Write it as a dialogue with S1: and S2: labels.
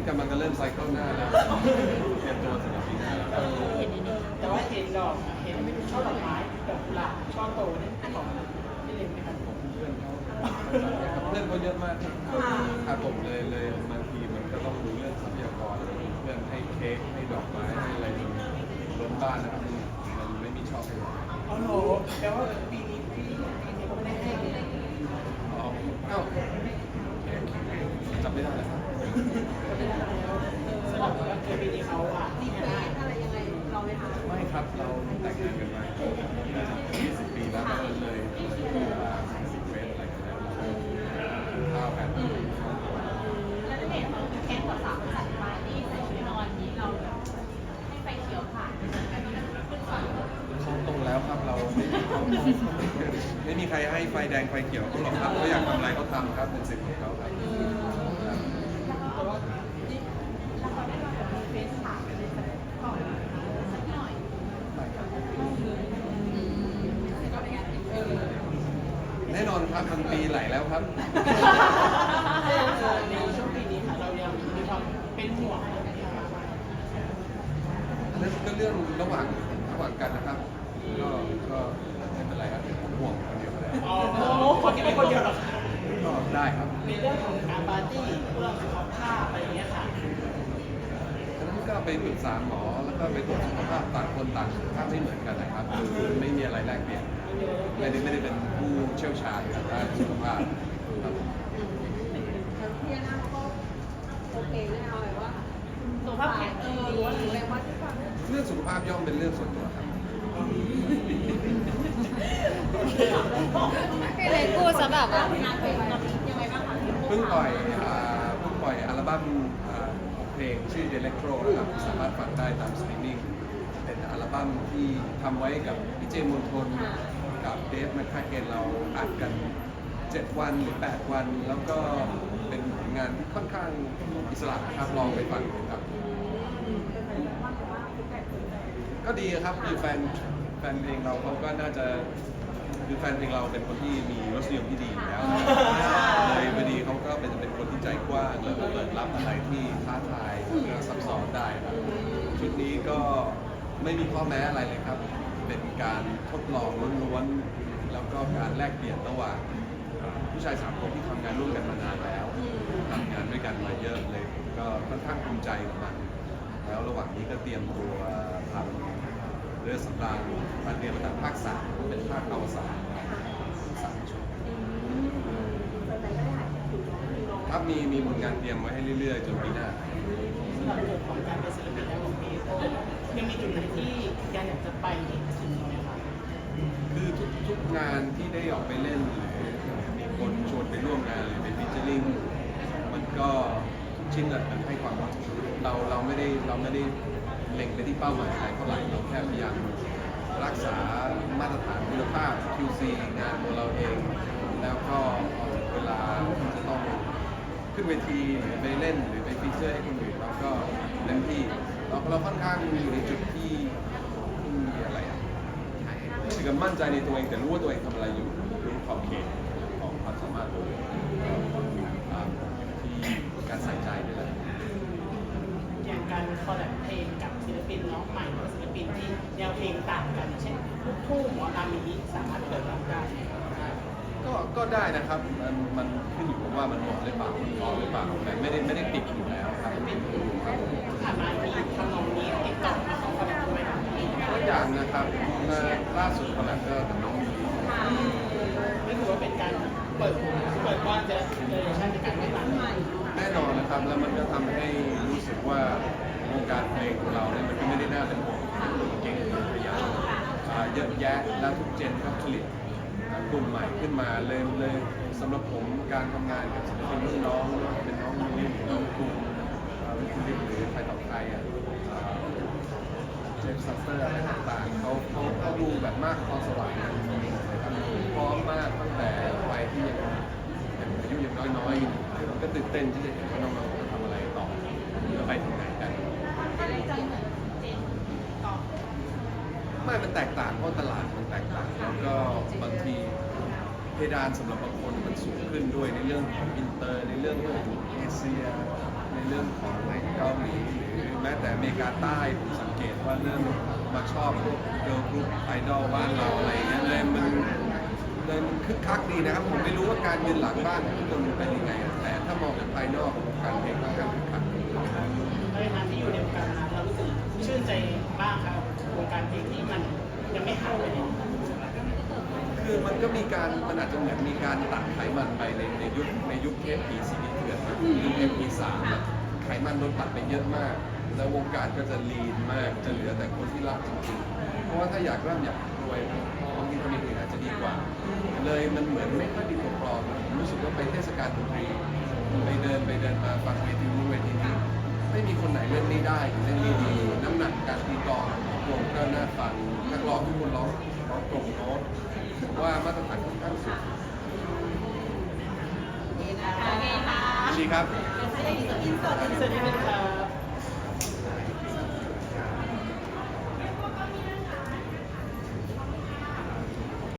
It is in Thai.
S1: ไซเคิลหน้าแล้วเตรียมตัวสำหรับปีหน้าแล้วครับ
S2: แต่ว่าเห็นดอกเห็นช่อดอกไม้ดอกกุหลาบช่อโตนี่ของพี่เล็กไหมครับผม
S1: เพื่อนเขาเพื่อนเขาเยอะมากครับครับผมเลยเลยบางทีมันก็ต้องดูเรื่องทรัพยากรเพื่อนให้เค้กให้ดอกไม้ให้อะไรล้นบ้านนะครับมันมันไม่มีช่อให้เรา
S2: อ๋อโหแปลว่าปีนี้พี่ปีนี้ก็ไม่ได้ให้เลย
S1: อ๋อเอ้าจำไม่ได้แล้วครับ
S2: สำหรับวันเกิดปีนี้เขาอะ
S3: รีเควสอะไรยังไงเราไหมคะ
S1: ไม่ ครับเราแต่งงานกันมา20 ปีแล้วก็เลยเวลาสิบเฟสอะไรกันแล้วข้าวกัน
S4: แล้วณเดชน์เขาแค้นกว่าสาวจัดปาร์ตี้ใส่ชุดนอนนี้เราให้ไฟเขียวผ่านอันนี้มันขึ้นฝั่ง
S1: เขาตรงแล้วครับเราไม่มีใครให้ไฟแดงไฟเขียวเขาหรอกครับเขาอยากทำอะไรเขาทำครับเป็นสิทธิ์ของเขาครับ
S4: แล้วเขาได้มาแบบมีเฟซถามอะไรสักก่อนสักหน่อย
S1: แน่นอนครับมันปีไหลแล้วครับ
S2: ในช่วงปีนี้ค่ะเรายังมีความเป็นห่วงอะไรอย่างเงี้ยครับ
S1: อันนั้นก็เรื่องระหว่างระหว่างกันนะครับ ก็ก็ไม่เป็นไรครับเดี๋ยวผมห่วงคนเดียวก็ได้
S2: อ๋อคนที่เป็นคนเดียวหรอคะ
S1: ก็ได้ครับ
S2: ในเรื่องของการปาร์ตี้เรื่องสุขภาพอะไรอย่างเงี้ยค่ะ
S1: ฉะนั้นก็ไปปรึกษาหมอแล้วก็ไปตรวจสุขภาพต่างคนต่างสุขภาพไม่เหมือนกันนะครับคือไม่มีอะไรแลกเปลี่ยน ไม่ได้ไม่ได้เป็นผู้เชี่ยวชาญทางด้านสุขภาพครับ
S3: พี่นะเขาก็โอเคเลยเอาแบบว่า
S4: สุขภาพแข็ง
S3: เอ
S4: อ
S3: อ
S4: อ
S3: หรือว่าแรงวัดที่ฟัง
S1: เรื่องสุขภาพย่อมเป็นเรื่องส่วนตัวครับ
S5: พี่เล็กพูดซะแบบว่า
S4: ยังไงบ้างคะ
S1: เพิ่งปล่อยเพิ่งปล่อยอัลบั้มเพลงชื่อ Electro นะครับสามารถฟังได้ตามสตรีมมิ่งเป็นอัลบั้มที่ทำไว้กับพี่เจมอนทน กับเดฟแมคคาเกนเราอัดกัน7วันหรือ8วัน แล้วก็เป็นผลงานที่ค่อนข้างอิสระครับลองไปฟังดูครับ ก็ดีครับคือแฟนแฟนเพลงเราเขาก็น่าจะคือแฟนเพลงเราเป็นคนที่มีรสนิยมที่ดีอยู่แล้วเลยพอดีเขาก็เป็นเป็นคนที่ใจกว้างแล้วก็เปิดรับอะไรที่ท้าทายแล้วก็ซับซ้อนได้ครับชุดนี้ก็ไม่มีข้อแม้อะไรเลยครับ เป็นการทดลองล้วนๆแล้วก็การแลกเปลี่ยนระหว่างเอ่อผู้ชายสามคนที่ทำงานร่วมกันมานานแล้วทำงานด้วยกันมาเยอะเลย ก็ค่อนข้างภูมิใจกับมัน แล้วระหว่างนี้ก็เตรียมตัวทำเรือสำราญมาเตรียมมาจากภาคสามเป็นภาคอวสานสามชุดครับมีมีผลงานเตรียมไว้ให้เรื่อยๆจนปีหน้า
S2: สำหรับจุดของการเป็นศิลปินแล้วของพี่โอ้ ยังมีจุดไหนที่ยังอยากจะไปอีกถึงไหมคะ
S1: คือทุกทุกงานที่ได้ออกไปเล่นหรือมีคนชวนไปร่วมงานหรือเป็นฟิชเชอริงมันก็ทุกชิ้นอะมันให้ความเราเราไม่ได้เราไม่ได้เล็งไปที่เป้าหมายอะไรเท่าไหร่เราแค่พยายามรักษามาตรฐานคุณภาพ QC งานของเราเอง แล้วก็เวลาจะต้องขึ้นเวทีหรือไปเล่นหรือไปฟีเจอร์ให้คนอื่นเราก็เต็มที่ เราเราค่อนข้างอยู่ในจุดที่มีอะไรอะรู้สึกมั่นใจในตัวเองแต่รู้ว่าตัวเองทำอะไรอยู่รู้ขอบเขตของความสามารถตัวเองอ่าที่การใส่ใจนี่แหละ
S2: อย่างการคอลแลบเพลงกับศิลปินน้องใหม่หรือศิลปินที่แนวเพลงต่างกันเช่นลูกทุ่งหมอลำอย่างนี้สามารถเปิดรับได้
S1: ก็ก็ได้นะครับ มันมันขึ้นอยู่กับว่ามันเหมาะหรือเปล่ามันพอหรือเปล่าแต่ไม่ได้ไม่ได้ปิดอยู่
S2: อย่า
S1: งนะครับมาล่าสุดคอลแลบก็กับน้องมี
S2: นี่ถือว่าเป็นการเปิดเปิดกว้างเจเนอเรชั่นในการไม่ต่างกัน
S1: แน่นอนนะครับแล้วมันก็ทำให้รู้สึกว่าวงการเพลงของเราเนี่ยมันก็ไม่ได้น่าเป็นห่วงเก่งพยายามอ่าเยอะแยะแล้วทุกเจนก็ผลิตกลุ่มใหม่ขึ้นมาเลยเลยสำหรับผมการทำงานกับศิลปินรุ่นน้องไม่ว่าจะเป็นน้องนุ้ยหรือน้องกรุงเอ่อคุณลิศหรือใครต่อใครอะเอ่อ เจฟซัสเตอร์อะไรต่างๆเขาเขาเขาดูแบบมากพรสวรรค์นะพร้อมมากตั้งแต่วัยที่ยังยังอายุยังน้อยๆอยู่ก็ตื่นเต้นที่จะเห็นว่าน้องๆจะทำอะไรต่อจะไปถึงไหนกัน
S4: ไมือนเจนต่อ
S1: ไม่มันแตกต่างเพราะตลาดมันแตกต่างแล้วก็บางทีเพดานสำหรับบางคนมันสูงขึ้นด้วยในเรื่องของอินเตอร์ในเรื่องของเอเชีย ในเรื่องของในเกาหลีหรือแม้แต่อเมริกาใต้ผมสังเกตว่าเริ่มมาชอบพวกเกิร์ลกรุ๊ปไอดอลบ้านเราอะไรอย่เงี้ยเลยมันเลยมันคึกคักดีนะครับ ผมไม่รู้ว่าการยืนหลังบ้านของทุกคนเป็นยังไง แต่ถ้ามองจากภายนอกการเพลงก็การคึกคัก
S2: ในฐานะที่อยู่ในวงการมานานเรารู้สึกชื่นใจบ้างครับวงการเพลงที่มันยังไม่หายไปไหน
S1: คือมันก็มีการมันอาจจะเหมือนมีการตัดไขมันไปในในยุคในยุคเทปีซีดี เถื่อนนะยุคเอ็มพีสามอะไขมันโดตัดไปเยอะมาก แล้ววงการก็จะลีนมาก จะเหลือแต่คนที่รักจริงๆ เพราะว่าถ้าอยากร่ำอยากรวยบางทีทำอย่างอื่นอาจจะดีกว่า เลยมันเหมือนไม่ค่อยมีตัวกรองนะผมรู้สึกว่าไปเทศกาลดนตรีไปเดินไปเดินมาฟังเวทีนู้นเวทีนี้ไม่มีคนไหนเล่นไม่ได้เล่นไม่ดีน้ำหนักการตีกลองวงก็น่าฟังนักร้องทุกคนร้องร้องตรงโน้ตว่ามาตรฐานค่อนข้างสูง
S2: ดีครับ